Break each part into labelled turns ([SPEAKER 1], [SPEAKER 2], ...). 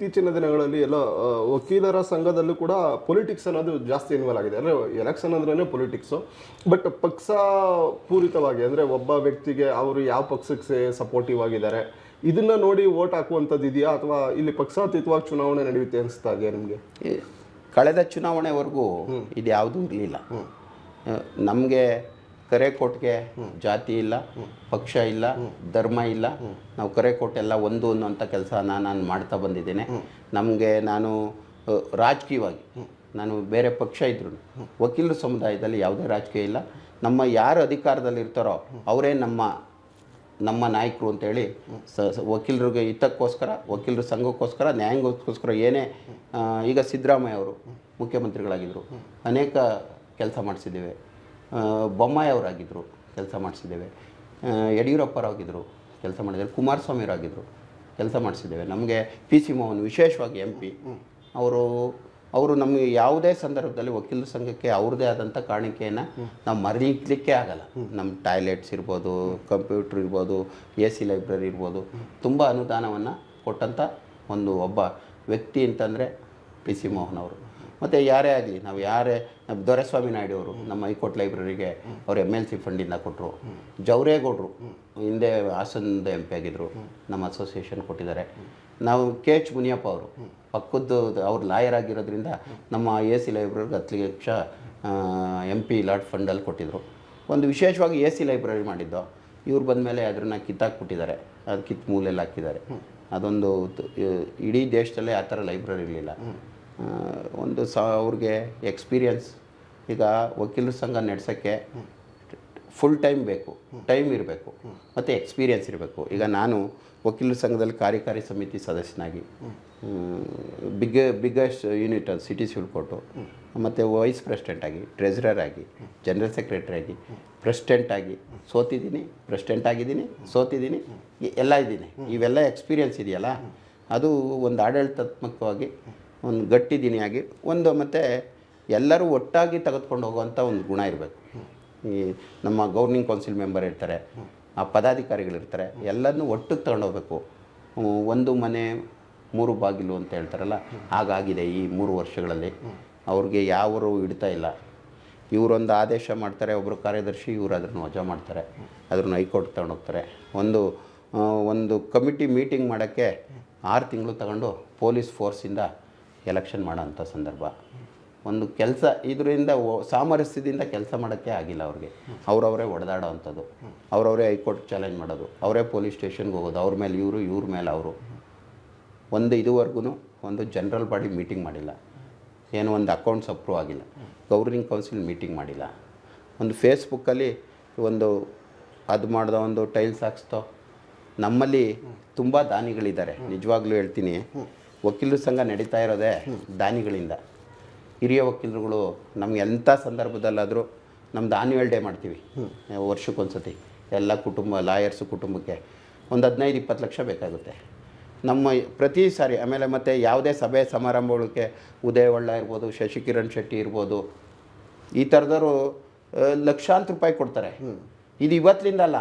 [SPEAKER 1] ಇತ್ತೀಚಿನ ದಿನಗಳಲ್ಲಿ ಎಲ್ಲ ವಕೀಲರ ಸಂಘದಲ್ಲೂ ಕೂಡ ಪೊಲಿಟಿಕ್ಸ್ ಅನ್ನೋದು ಜಾಸ್ತಿ ಇನ್ವಾಲ್ ಆಗಿದೆ. ಅಂದರೆ ಎಲೆಕ್ಷನ್ ಅಂದ್ರೇ ಪೊಲಿಟಿಕ್ಸು ಬಟ್ ಪಕ್ಷ ಪೂರಿತವಾಗಿ ಅಂದರೆ ಒಬ್ಬ ವ್ಯಕ್ತಿಗೆ ಅವರು ಯಾವ ಪಕ್ಷಕ್ಕೆ ಸಪೋರ್ಟಿವ್ ಆಗಿದ್ದಾರೆ ಇದನ್ನ ನೋಡಿ ವೋಟ್ ಹಾಕುವಂಥದ್ದು ಇದೆಯಾ? ಅಥವಾ ಇಲ್ಲಿ ಪಕ್ಷಾತೀತವಾಗಿ ಚುನಾವಣೆ ನಡೆಯುತ್ತೆ ಅನಿಸ್ತಾ ಇದೆಯಾ ನಿಮಗೆ?
[SPEAKER 2] ಕಳೆದ ಚುನಾವಣೆವರೆಗೂ ಇದು ಯಾವುದೂ ಇರಲಿಲ್ಲ. ನಮಗೆ ಕರೆಕೋಟ್ಗೆ ಜಾತಿ ಇಲ್ಲ ಪಕ್ಷ ಇಲ್ಲ ಧರ್ಮ ಇಲ್ಲ. ನಾವು ಕರೆ ಕೋಟೆಲ್ಲ ಒಂದು ಅನ್ನುವಂಥ ಕೆಲಸ ನಾನು ಮಾಡ್ತಾ ಬಂದಿದ್ದೇನೆ. ನಮಗೆ ನಾನು ರಾಜಕೀಯವಾಗಿ ನಾನು ಬೇರೆ ಪಕ್ಷ ಇದ್ರು ವಕೀಲರ ಸಮುದಾಯದಲ್ಲಿ ಯಾವುದೇ ರಾಜಕೀಯ ಇಲ್ಲ. ನಮ್ಮ ಯಾರು ಅಧಿಕಾರದಲ್ಲಿ ಇರ್ತಾರೋ ಅವರೇ ನಮ್ಮ ನಮ್ಮ ನಾಯಕರು ಅಂತೇಳಿ ಸ- ವಕೀಲರಿಗೆ ಹಿತಕ್ಕೋಸ್ಕರ ವಕೀಲರ ಸಂಘಕ್ಕೋಸ್ಕರ ನ್ಯಾಯಾಂಗಕ್ಕೋಸ್ಕರ ಏನೇ ಈಗ ಸಿದ್ದರಾಮಯ್ಯ ಅವರು ಮುಖ್ಯಮಂತ್ರಿಗಳಾಗಿದ್ದರು ಅನೇಕ ಕೆಲಸ ಮಾಡಿಸಿದ್ದೇವೆ. ಆ, ಬೊಮ್ಮಾಯಿ ಅವರಾಗಿದ್ದರು ಕೆಲಸ ಮಾಡಿಸಿದ್ದೇವೆ. ಯಡಿಯೂರಪ್ಪರಾಗಿದ್ದರು ಕೆಲಸ ಮಾಡಿದ್ದಾರೆ ಕುಮಾರಸ್ವಾಮಿಯವರಾಗಿದ್ದರು ಕೆಲಸ ಮಾಡಿಸಿದ್ದೇವೆ. ನಮಗೆ ಪಿ ಸಿ ಮೋಹನ್ ವಿಶೇಷವಾಗಿ ಎಂ ಪಿ ಅವರು ಅವರು ನಮಗೆ ಯಾವುದೇ ಸಂದರ್ಭದಲ್ಲಿ ವಕೀಲರ ಸಂಘಕ್ಕೆ ಅವ್ರದ್ದೇ ಆದಂಥ ಕಾಣಿಕೆಯನ್ನು ನಾವು ಮರೀಲಿಕ್ಕೆ ಆಗಲ್ಲ. ನಮ್ಮ ಟಾಯ್ಲೆಟ್ಸ್ ಇರ್ಬೋದು ಕಂಪ್ಯೂಟ್ರ್ ಇರ್ಬೋದು ಎ ಸಿ ಲೈಬ್ರರಿ ಇರ್ಬೋದು ತುಂಬ ಅನುದಾನವನ್ನು ಕೊಟ್ಟಂಥ ಒಂದು ಒಬ್ಬ ವ್ಯಕ್ತಿ ಅಂತಂದರೆ ಪಿ ಸಿ ಮೋಹನ್ ಅವರು. ಮತ್ತು ಯಾರೇ ಆಗಲಿ, ನಾವು ಯಾರೇ ನಮ್ಮ ದೊರೆಸ್ವಾಮಿ ನಾಯ್ಡು ಅವರು ನಮ್ಮ ಹೈಕೋರ್ಟ್ ಲೈಬ್ರರಿಗೆ ಅವ್ರು ಎಂ ಎಲ್ ಸಿ ಫಂಡಿಂದ ಕೊಟ್ಟರು ಜವರೇಗೌಡರು ಹಿಂದೆ ಹಾಸನದ ಎಂ ಪಿ ಆಗಿದ್ದರು ನಮ್ಮ ಅಸೋಸಿಯೇಷನ್ ಕೊಟ್ಟಿದ್ದಾರೆ. ನಾವು ಕೆ ಎಚ್ ಮುನಿಯಪ್ಪ ಅವರು, ಪಕ್ಕದ್ದು ಅವ್ರು ಲಾಯರ್ ಆಗಿರೋದ್ರಿಂದ ನಮ್ಮ ಎ ಸಿ ಲೈಬ್ರರಿಗೆ ಹತ್ತು ಲಕ್ಷ ಎಂ ಪಿ ಲಾಟ್ ಫಂಡಲ್ಲಿ ಕೊಟ್ಟಿದ್ದರು ಒಂದು ವಿಶೇಷವಾಗಿ ಎ ಸಿ ಲೈಬ್ರರಿ ಮಾಡಿದ್ದು, ಇವ್ರು ಬಂದಮೇಲೆ ಅದನ್ನು ಕಿತ್ತಾಕ್ಬಿಟ್ಟಿದ್ದಾರೆ. ಅದು ಕಿತ್ತು ಮೂಲೆಲ್ಲ ಹಾಕಿದ್ದಾರೆ. ಅದೊಂದು ಇಡೀ ದೇಶದಲ್ಲೇ ಆ ಥರ ಲೈಬ್ರರಿ ಇರಲಿಲ್ಲ. ಒಂದು ಸ, ಅವ್ರಿಗೆ ಎಕ್ಸ್ಪೀರಿಯನ್ಸ್ ಈಗ ವಕೀಲರ ಸಂಘ ನಡೆಸೋಕ್ಕೆ ಫುಲ್ ಟೈಮ್ ಬೇಕು. ಟೈಮ್ ಇರಬೇಕು. ಮತ್ತು ಎಕ್ಸ್ಪೀರಿಯನ್ಸ್ ಇರಬೇಕು. ಈಗ ನಾನು ವಕೀಲರ ಸಂಘದಲ್ಲಿ ಕಾರ್ಯಕಾರಿ ಸಮಿತಿ ಸದಸ್ಯನಾಗಿ ಬಿಗ್ ಬಿಗ್ಗೆಸ್ಟ್ ಯೂನಿಟ್ ಅದು ಸಿಟಿ ಸಿವಿಲ್ ಕೋರ್ಟು ಮತ್ತು ವೈಸ್ ಪ್ರೆಸಿಡೆಂಟ್ ಆಗಿ ಆಗಿ ಜನರಲ್ ಸೆಕ್ರೆಟರಿ ಆಗಿ ಪ್ರೆಸಿಡೆಂಟ್ ಆಗಿ ಸೋತಿದ್ದೀನಿ ಪ್ರೆಸಿಡೆಂಟ್ ಆಗಿದ್ದೀನಿ, ಸೋತಿದ್ದೀನಿ, ಎಲ್ಲ ಇದ್ದೀನಿ. ಇವೆಲ್ಲ ಎಕ್ಸ್ಪೀರಿಯನ್ಸ್ ಇದೆಯಲ್ಲ? ಅದು ಒಂದು ಆಡಳಿತಾತ್ಮಕವಾಗಿ ಒಂದು ಗಟ್ಟಿ ದಿನಿಯಾಗಿ ಒಂದು ಮತ್ತು ಎಲ್ಲರೂ ಒಟ್ಟಾಗಿ ತೆಗೆದುಕೊಂಡು ಹೋಗುವಂಥ ಒಂದು ಗುಣ ಇರಬೇಕು. ಈ ನಮ್ಮ ಗೌರ್ನಿಂಗ್ ಕೌನ್ಸಿಲ್ ಮೆಂಬರ್ ಇರ್ತಾರೆ, ಆ ಪದಾಧಿಕಾರಿಗಳಿರ್ತಾರೆ, ಎಲ್ಲರನ್ನೂ ಒಟ್ಟಿಗೆ ತಗೊಂಡೋಗ್ಬೇಕು ಒಂದು ಮನೆ ಮೂರು ಬಾಗಿಲು ಅಂತ ಹೇಳ್ತಾರಲ್ಲ, ಹಾಗಾಗಿದೆ ಈ ಮೂರು ವರ್ಷಗಳಲ್ಲಿ. ಅವ್ರಿಗೆ ಯಾವರು ಇಡ್ತಾ ಇಲ್ಲ. ಇವರೊಂದು ಆದೇಶ ಮಾಡ್ತಾರೆ ಒಬ್ಬರು ಕಾರ್ಯದರ್ಶಿ, ಇವರು ಅದನ್ನು ವಜಾ ಮಾಡ್ತಾರೆ ಅದನ್ನು ಹೈಕೋರ್ಟ್ ತಗೊಂಡೋಗ್ತಾರೆ ಒಂದು ಒಂದು ಕಮಿಟಿ ಮೀಟಿಂಗ್ ಮಾಡೋಕ್ಕೆ ಆರು ತಿಂಗಳು ತಗೊಂಡು ಪೊಲೀಸ್ ಫೋರ್ಸಿಂದ ಎಲೆಕ್ಷನ್ ಮಾಡೋಂಥ ಸಂದರ್ಭ. ಒಂದು ಕೆಲಸ ಇದರಿಂದ ಸಾಮರಸ್ಯದಿಂದ ಕೆಲಸ ಮಾಡೋಕ್ಕೆ ಆಗಿಲ್ಲ ಅವ್ರಿಗೆ. ಅವರವರೇ ಹೊಡೆದಾಡೋ ಅಂಥದ್ದು ಅವರವರೇ ಹೈಕೋರ್ಟ್ ಚಾಲೆಂಜ್ ಮಾಡೋದು. ಅವರೇ ಪೊಲೀಸ್ ಸ್ಟೇಷನ್ಗೆ ಹೋಗೋದು. ಅವ್ರ ಮೇಲೆ ಇವರು, ಇವ್ರ ಮೇಲೆ ಅವರು. ಒಂದು ಇದುವರೆಗೂ ಒಂದು ಜನರಲ್ ಬಾಡಿ ಮೀಟಿಂಗ್ ಮಾಡಿಲ್ಲ. ಏನು ಒಂದು ಅಕೌಂಟ್ಸ್ ಅಪ್ರೂವ್ ಆಗಿಲ್ಲ. ಗೌರ್ನಿಂಗ್ ಕೌನ್ಸಿಲ್ ಮೀಟಿಂಗ್ ಮಾಡಿಲ್ಲ. ಒಂದು ಫೇಸ್ಬುಕ್ಕಲ್ಲಿ ಒಂದು ಅದು ಮಾಡಿದ ಒಂದು ಟೈಲ್ಸ್ ಹಾಕ್ಸ್ತೋ ನಮ್ಮಲ್ಲಿ ತುಂಬ ದಾನಿಗಳಿದ್ದಾರೆ. ನಿಜವಾಗ್ಲೂ ಹೇಳ್ತೀನಿ. ವಕೀಲರ ಸಂಘ ನಡೀತಾ ಇರೋದೇ ದಾನಿಗಳಿಂದ. ಹಿರಿಯ ವಕೀಲರುಗಳು ನಮ್ಗೆ ಎಂಥ ಸಂದರ್ಭದಲ್ಲಾದರೂ ನಮ್ದು ಆನ್ಯುವಲ್ ಡೇ ಮಾಡ್ತೀವಿ. ವರ್ಷಕ್ಕೊಂದ್ಸತಿ ಎಲ್ಲ ಕುಟುಂಬ ಲಾಯರ್ಸು ಕುಟುಂಬಕ್ಕೆ ಒಂದು ಹದಿನೈದು ಇಪ್ಪತ್ತು ಲಕ್ಷ ಬೇಕಾಗುತ್ತೆ. ನಮ್ಮ ಪ್ರತಿ ಸಾರಿ ಆಮೇಲೆ ಮತ್ತು ಯಾವುದೇ ಸಭೆ ಸಮಾರಂಭಗಳಿಗೆ ಉದಯ ಒಳ್ಳ ಇರ್ಬೋದು ಶಶಿಕಿರಣ್ ಶೆಟ್ಟಿ ಇರ್ಬೋದು ಈ ಥರದವರು ಲಕ್ಷಾಂತರ ರೂಪಾಯಿ ಕೊಡ್ತಾರೆ. ಇದು ಇವತ್ತಿಂದ ಅಲ್ಲ.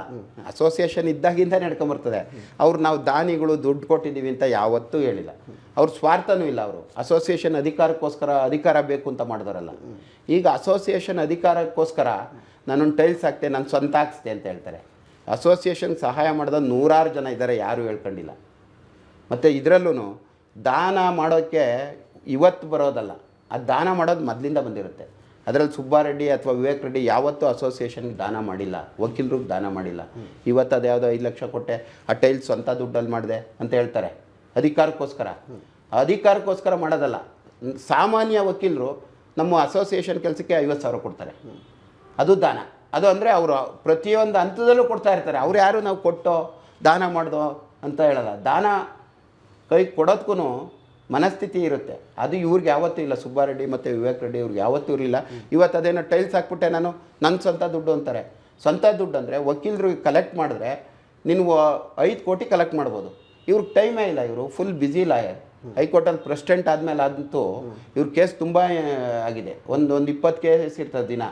[SPEAKER 2] ಅಸೋಸಿಯೇಷನ್ ಇದ್ದಾಗಿಂದ ನಡ್ಕೊಂಬರ್ತದೆ. ಅವ್ರು ನಾವು ದಾನಿಗಳು ದುಡ್ಡು ಕೊಟ್ಟಿದ್ದೀವಿ ಅಂತ ಯಾವತ್ತೂ ಹೇಳಿಲ್ಲ. ಅವ್ರ ಸ್ವಾರ್ಥನೂ ಇಲ್ಲ ಅವರು. ಅಸೋಸಿಯೇಷನ್ ಅಧಿಕಾರಕ್ಕೋಸ್ಕರ ಅಧಿಕಾರ ಬೇಕು ಅಂತ ಮಾಡಿದಾರಲ್ಲ ಈಗ ಅಸೋಸಿಯೇಷನ್ ಅಧಿಕಾರಕ್ಕೋಸ್ಕರ ನಾನು ಟೈಲ್ಸ್ ಹಾಕ್ತೆ, ನಾನು ಸ್ವಂತ ಹಾಕ್ಸ್ತೆ ಅಂತ ಹೇಳ್ತಾರೆ. ಅಸೋಸಿಯೇಷನ್ಗೆ ಸಹಾಯ ಮಾಡಿದ ನೂರಾರು ಜನ ಇದ್ದಾರೆ, ಯಾರೂ ಹೇಳ್ಕೊಂಡಿಲ್ಲ. ಮತ್ತು ಇದರಲ್ಲೂ ದಾನ ಮಾಡೋಕ್ಕೆ ಇವತ್ತು ಬರೋದಲ್ಲ. ಆ ದಾನ ಮಾಡೋದು ಮೊದಲಿಂದ ಬಂದಿರುತ್ತೆ. ಅದರಲ್ಲಿ ಸುಬ್ಬಾರೆಡ್ಡಿ ಅಥವಾ ವಿವೇಕ್ ರೆಡ್ಡಿ ಯಾವತ್ತೂ ಅಸೋಸಿಯೇಷನ್ಗೆ ದಾನ ಮಾಡಿಲ್ಲ ವಕೀಲರಿಗೆ ದಾನ ಮಾಡಿಲ್ಲ. ಇವತ್ತು ಅದು ಯಾವುದೋ ಐದು ಲಕ್ಷ ಕೊಟ್ಟೆ, ಆ ಟೈಲ್ಸ್ ಸ್ವಂತ ದುಡ್ಡಲ್ಲಿ ಮಾಡಿದೆ ಅಂತ ಹೇಳ್ತಾರೆ. ಅಧಿಕಾರಕ್ಕೋಸ್ಕರ. ಅಧಿಕಾರಕ್ಕೋಸ್ಕರ ಮಾಡೋದಲ್ಲ. ಸಾಮಾನ್ಯ ವಕೀಲರು ನಮ್ಮ ಅಸೋಸಿಯೇಷನ್ ಕೆಲಸಕ್ಕೆ ಐವತ್ತು ಸಾವಿರ ಕೊಡ್ತಾರೆ. ಅದು ದಾನ. ಅದು ಅಂದರೆ ಅವರು ಪ್ರತಿಯೊಂದು ಹಂತದಲ್ಲೂ ಕೊಡ್ತಾ ಇರ್ತಾರೆ. ಅವ್ರು ಯಾರು ನಾವು ಕೊಟ್ಟೋ, ದಾನ ಮಾಡ್ದೋ ಅಂತ ಹೇಳಲ್ಲ. ದಾನ ಕೈ ಕೊಡೋದಕ್ಕೂ ಮನಸ್ಥಿತಿ ಇರುತ್ತೆ. ಅದು ಇವ್ರಿಗೆ ಯಾವತ್ತೂ ಇಲ್ಲ. ಸುಬ್ಬಾರೆಡ್ಡಿ ಮತ್ತು ವಿವೇಕ್ ರೆಡ್ಡಿ ಇವ್ರಿಗೆ ಯಾವತ್ತೂ ಇರಲಿಲ್ಲ. ಇವತ್ತು ಅದೇನೋ ಟೈಲ್ಸ್ ಹಾಕ್ಬಿಟ್ಟೆ ನಾನು ನನ್ನ ಸ್ವಂತ ದುಡ್ಡು ಅಂತಾರೆ. ಸ್ವಂತ ದುಡ್ಡು ಅಂದರೆ ವಕೀಲರು ಕಲೆಕ್ಟ್ ಮಾಡಿದ್ರೆ ನೀನು ಐದು ಕೋಟಿ ಕಲೆಕ್ಟ್ ಮಾಡ್ಬೋದು. ಇವ್ರಿಗೆ ಟೈಮೇ ಇಲ್ಲ ಇವರು ಫುಲ್ ಬ್ಯುಸಿ ಲಾಯರ್ ಹೈಕೋರ್ಟಲ್ಲಿ ಪ್ರೆಸಿಡೆಂಟ್ ಆದಮೇಲೆ ಅದಂತೂ ಇವ್ರ ಕೇಸ್ ತುಂಬ ಆಗಿದೆ. ಒಂದು ಒಂದು ಇಪ್ಪತ್ತು ಕೇಸ್ ಇರ್ತದೆ ದಿನ.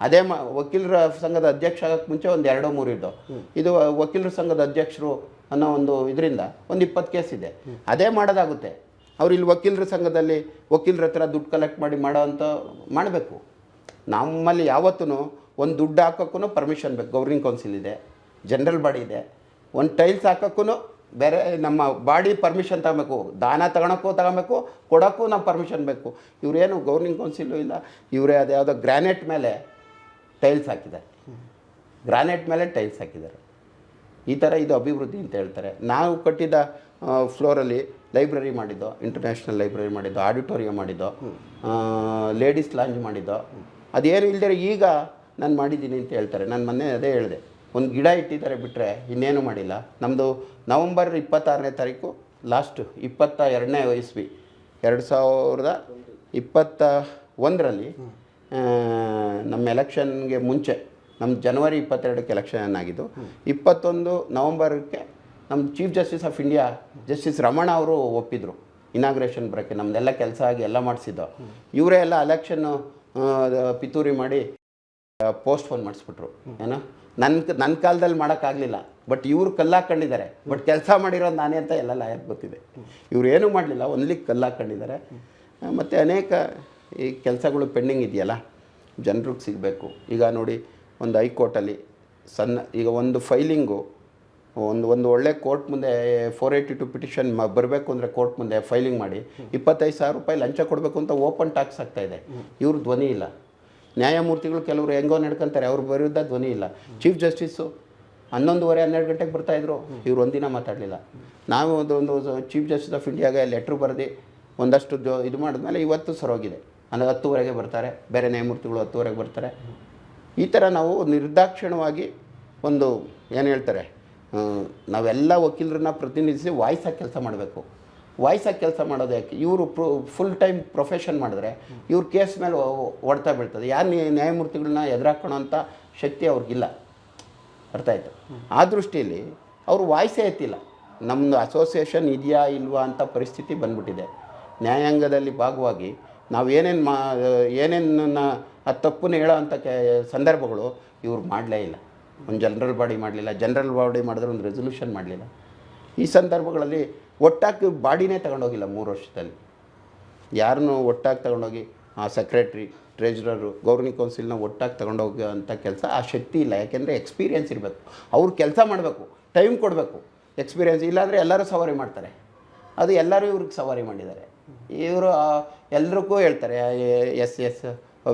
[SPEAKER 2] ಅದೇ ಮ, ವಕೀಲರ ಸಂಘದ ಅಧ್ಯಕ್ಷ ಆಗೋಕ್ಕೆ ಮುಂಚೆ ಒಂದು ಎರಡೋ ಮೂರು ಇದ್ದು ಇದು ವಕೀಲರ ಸಂಘದ ಅಧ್ಯಕ್ಷರು ಅನ್ನೋ ಒಂದು ಇದರಿಂದ ಒಂದು ಇಪ್ಪತ್ತು ಕೇಸ್ ಇದೆ. ಅದೇ ಮಾಡೋದಾಗುತ್ತೆ. ಅವ್ರು ಇಲ್ಲಿ ವಕೀಲರ ಸಂಘದಲ್ಲಿ ವಕೀಲರ ಹತ್ರ ದುಡ್ಡು ಕಲೆಕ್ಟ್ ಮಾಡಿ ಮಾಡೋ ಅಂಥ ಮಾಡಬೇಕು. ನಮ್ಮಲ್ಲಿ ಯಾವತ್ತೂ ಒಂದು ದುಡ್ಡು ಹಾಕೋಕ್ಕೂ ಪರ್ಮಿಷನ್ ಬೇಕು. ಗೌರ್ನಿಂಗ್ ಕೌನ್ಸಿಲ್ ಇದೆ ಜನರಲ್ ಬಾಡಿ ಇದೆ. ಒಂದು ಟೈಲ್ಸ್ ಹಾಕೋಕ್ಕೂ ಬೇರೆ ನಮ್ಮ ಬಾಡಿ ಪರ್ಮಿಷನ್ ತಗೋಬೇಕು. ದಾನ ತಗೊಳಕ್ಕೂ ತಗೋಬೇಕು ಕೊಡೋಕ್ಕೂ ನಮ್ಮ ಪರ್ಮಿಷನ್ ಬೇಕು. ಇವರೇನು ಗೌರ್ನಿಂಗ್ ಕೌನ್ಸಿಲು ಇಲ್ಲ ಇವರೇ ಅದ್ಯಾವುದೋ ಗ್ರಾನೈಟ್ ಮೇಲೆ ಟೈಲ್ಸ್ ಹಾಕಿದ್ದಾರೆ. ಗ್ರಾನೈಟ್ ಮೇಲೆ ಟೈಲ್ಸ್ ಹಾಕಿದ್ದಾರೆ. ಈ ಥರ ಇದು ಅಭಿವೃದ್ಧಿ ಅಂತ ಹೇಳ್ತಾರೆ. ನಾವು ಕಟ್ಟಿದ ಫ್ಲೋರಲ್ಲಿ ಲೈಬ್ರರಿ ಮಾಡಿದ್ದು, ಇಂಟರ್ನ್ಯಾಷನಲ್ ಲೈಬ್ರರಿ ಮಾಡಿದ್ದು, ಆಡಿಟೋರಿಯಂ ಮಾಡಿದ್ದೋ ಲೇಡೀಸ್ ಲಾಂಜ್ ಮಾಡಿದ್ದೋ, ಅದೇನು ಇಲ್ಲದೆ ಈಗ ನಾನು ಮಾಡಿದ್ದೀನಿ ಅಂತ ಹೇಳ್ತಾರೆ. ನಾನು ಮೊನ್ನೆ ಅದೇ ಹೇಳಿದೆ. ಒಂದು ಗಿಡ ಇಟ್ಟಿದ್ದಾರೆ ಬಿಟ್ಟರೆ ಇನ್ನೇನು ಮಾಡಿಲ್ಲ. ನಮ್ಮದು ನವಂಬರ್ ಇಪ್ಪತ್ತಾರನೇ ತಾರೀಕು, ಲಾಸ್ಟು ಇಪ್ಪತ್ತ ಎರಡನೇ ಇಸ್ವಿ. ಎರಡು ಸಾವಿರದ ಇಪ್ಪತ್ತ ಒಂದರಲ್ಲಿ ನಮ್ಮ ಎಲೆಕ್ಷನ್ಗೆ ಮುಂಚೆ ನಮ್ಮ ಜನವರಿ ಇಪ್ಪತ್ತೆರಡಕ್ಕೆ ಎಲೆಕ್ಷನ್ ಆಗಿದ್ದು, ಇಪ್ಪತ್ತೊಂದು ನವಂಬರ್ಗೆ ನಮ್ಮ chief justice of India justice Ramana ಅವರು ಒಪ್ಪಿದ್ರು. ಇನಾಗ್ರೇಷನ್ ಬರೋಕ್ಕೆ ನಮ್ಮದೆಲ್ಲ ಕೆಲಸ ಆಗಿ ಎಲ್ಲ ಮಾಡಿಸಿದ್ದು. ಇವರೇ ಎಲ್ಲ ಎಲೆಕ್ಷನ್ನು ಪಿತೂರಿ ಮಾಡಿ ಪೋಸ್ಟ್ ಫೋನ್ ಮಾಡಿಸ್ಬಿಟ್ರು. ಏನೋ? ನನ್ನ ನನ್ನ ಕಾಲದಲ್ಲಿ ಮಾಡೋಕ್ಕಾಗಲಿಲ್ಲ ಬಟ್ ಇವರು ಕಲ್ಲಾಕೊಂಡಿದ್ದಾರೆ. ಬಟ್ ಕೆಲಸ ಮಾಡಿರೋದು ನಾನೇ ಅಂತ ಎಲ್ಲ ಲಾಯರ್ ಗೊತ್ತಿದೆ. ಇವ್ರು ಏನೂ ಮಾಡಲಿಲ್ಲ ಒನ್ಲಿ ಕಲ್ಲಾಕೊಂಡಿದ್ದಾರೆ. ಮತ್ತು ಅನೇಕ ಈ ಕೆಲಸಗಳು ಪೆಂಡಿಂಗ್ ಇದೆಯಲ್ಲ, ಜನರಿಗೆ ಸಿಗಬೇಕು. ಈಗ ನೋಡಿ ಒಂದು ಹೈಕೋರ್ಟಲ್ಲಿ ಸಣ್ಣ, ಈಗ ಒಂದು ಫೈಲಿಂಗು, ಒಂದು ಒಂದು ಒಳ್ಳೆ ಕೋರ್ಟ್ ಮುಂದೆ ಫೋರ್ ಏಯ್ಟಿ ಟು ಪಿಟಿಷನ್ ಬರಬೇಕು ಅಂದರೆ ಕೋರ್ಟ್ ಮುಂದೆ ಫೈಲಿಂಗ್ ಮಾಡಿ, ಇಪ್ಪತ್ತೈದು ಸಾವಿರ ರೂಪಾಯಿ ಲಂಚ ಕೊಡಬೇಕು ಅಂತ ಓಪನ್ ಆಗ್ತಾ ಇದೆ. ಇವ್ರ ಧ್ವನಿ ಇಲ್ಲ. ನ್ಯಾಯಮೂರ್ತಿಗಳು ಕೆಲವರು ಹೆಂಗೋ ನಡ್ಕೊಂತಾರೆ, ಅವ್ರ ವಿರುದ್ಧ ಧ್ವನಿ ಇಲ್ಲ. ಚೀಫ್ ಜಸ್ಟಿಸು ಹನ್ನೊಂದುವರೆ, ಹನ್ನೆರಡು ಗಂಟೆಗೆ ಬರ್ತಾಯಿದ್ರು ಇವ್ರು ಒಂದಿನ ಮಾತಾಡಲಿಲ್ಲ. ನಾವು ಒಂದು ಒಂದು ಚೀಫ್ ಜಸ್ಟಿಸ್ ಆಫ್ ಇಂಡಿಯಾಗೆ ಲೆಟ್ರ್ ಬರೆದು ಒಂದಷ್ಟು ಜೊ ಇದು ಮಾಡಿದ್ಮೇಲೆ ಇವತ್ತು ಸರೋಗಿದೆ ಅಂದರೆ ಹತ್ತುವರೆಗೆ ಬರ್ತಾರೆ. ಬೇರೆ ನ್ಯಾಯಮೂರ್ತಿಗಳು ಹತ್ತುವರೆಗೆ ಬರ್ತಾರೆ. ಈ ಥರ ನಾವು ನಿರ್ದಾಕ್ಷಿಣ್ಯವಾಗಿ ಒಂದು ಏನು ಹೇಳ್ತಾರೆ ನಾವೆಲ್ಲ ವಕೀಲರನ್ನ ಪ್ರತಿನಿಧಿಸಿ ವಾಯ್ಸಾಗಿ ಕೆಲಸ ಮಾಡಬೇಕು. ವಾಯ್ಸಾಗಿ ಕೆಲಸ ಮಾಡೋದು ಯಾಕೆ? ಇವರು ಪ್ರೊ ಫುಲ್ ಟೈಮ್ ಪ್ರೊಫೆಷನ್ ಮಾಡಿದ್ರೆ ಇವ್ರ ಕೇಸ್ ಮೇಲೆ ಹೊಡ್ತಾ ಬೀಳ್ತದೆ. ಯಾರು ನ್ಯಾಯಮೂರ್ತಿಗಳನ್ನ ಎದುರಾಕೋಣಂಥ ಶಕ್ತಿ ಅವ್ರಿಗಿಲ್ಲ ಅರ್ಥ ಆಯಿತು? ಆ ದೃಷ್ಟಿಯಲ್ಲಿ ಅವರು ವಾಯ್ಸೇ ಎತ್ತಿಲ್ಲ. ನಮ್ಮದು ಅಸೋಸಿಯೇಷನ್ ಇದೆಯಾ ಇಲ್ವಾ ಅಂತ ಪರಿಸ್ಥಿತಿ ಬಂದ್ಬಿಟ್ಟಿದೆ. ನ್ಯಾಯಾಂಗದಲ್ಲಿ ಭಾಗವಾಗಿ ನಾವು ಏನೇನು ಮಾ, ಏನೇನು ಆ ತಪ್ಪನ್ನು ಹೇಳೋ ಅಂಥ ಕೆ, ಸಂದರ್ಭಗಳು ಇವ್ರು ಮಾಡಲೇ ಇಲ್ಲ. ಒಂದು ಜನರಲ್ ಬಾಡಿ ಮಾಡಲಿಲ್ಲ. ಜನರಲ್ ಬಾಡಿ ಮಾಡಿದ್ರೆ ಒಂದು ರೆಸೊಲ್ಯೂಷನ್ ಮಾಡಲಿಲ್ಲ. ಈ ಸಂದರ್ಭಗಳಲ್ಲಿ ಒಟ್ಟಾಗಿ ಬಾಡಿನೇ ತಗೊಂಡೋಗಿಲ್ಲ ಮೂರು ವರ್ಷದಲ್ಲಿ. ಯಾರನ್ನು ಒಟ್ಟಾಗಿ ತಗೊಂಡೋಗಿ, ಆ ಸೆಕ್ರೆಟ್ರಿ ಟ್ರೆಜರರು ಗೌರ್ನಿಂಗ್ ಕೌನ್ಸಿಲ್ನ ಒಟ್ಟಾಗಿ ತಗೊಂಡೋಗೋ ಅಂಥ ಕೆಲಸ ಆ ಶಕ್ತಿ ಇಲ್ಲ. ಯಾಕೆಂದರೆ ಎಕ್ಸ್ಪೀರಿಯೆನ್ಸ್ ಇರಬೇಕು. ಅವ್ರು ಕೆಲಸ ಮಾಡಬೇಕು ಟೈಮ್ ಕೊಡಬೇಕು. ಎಕ್ಸ್ಪೀರಿಯೆನ್ಸ್ ಇಲ್ಲಾಂದರೆ ಎಲ್ಲರೂ ಸವಾರಿ ಮಾಡ್ತಾರೆ. ಅದು ಎಲ್ಲರೂ ಇವ್ರಿಗೆ ಸವಾರಿ ಮಾಡಿದ್ದಾರೆ. ಇವರು ಎಲ್ರಿಗೂ ಹೇಳ್ತಾರೆ yes yes,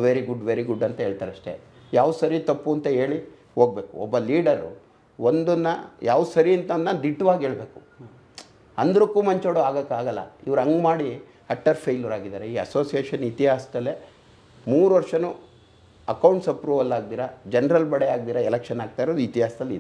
[SPEAKER 2] very good very good ಅಂತ ಹೇಳ್ತಾರೆ ಅಷ್ಟೇ. ಯಾವ ಸರಿ ತಪ್ಪು ಅಂತ ಹೇಳಿ ಹೋಗಬೇಕು. ಒಬ್ಬ ಲೀಡರು ಒಂದನ್ನು ಯಾವ ಸರಿ ಅಂತ ದಿಟ್ಟವಾಗಿ ಹೇಳಬೇಕು. ಅಂದ್ರಕ್ಕೂ ಮಂಚೋಡು ಆಗೋಕ್ಕಾಗಲ್ಲ. ಇವ್ರು ಹಂಗೆ ಮಾಡಿ ಅಟ್ಟರ್ ಫೇಲ್ಯೂರ್ ಆಗಿದ್ದಾರೆ. ಈ ಅಸೋಸಿಯೇಷನ್ ಇತಿಹಾಸದಲ್ಲೇ ಮೂರು ವರ್ಷವೂ ಅಕೌಂಟ್ಸ್ ಅಪ್ರೂವಲ್ ಆಗ್ದಿರ, ಜನರಲ್ ಬಡೆ ಆಗ್ದಿರ, ಎಲೆಕ್ಷನ್ ಆಗ್ತಾ ಇರೋದು ಇತಿಹಾಸದಲ್ಲಿ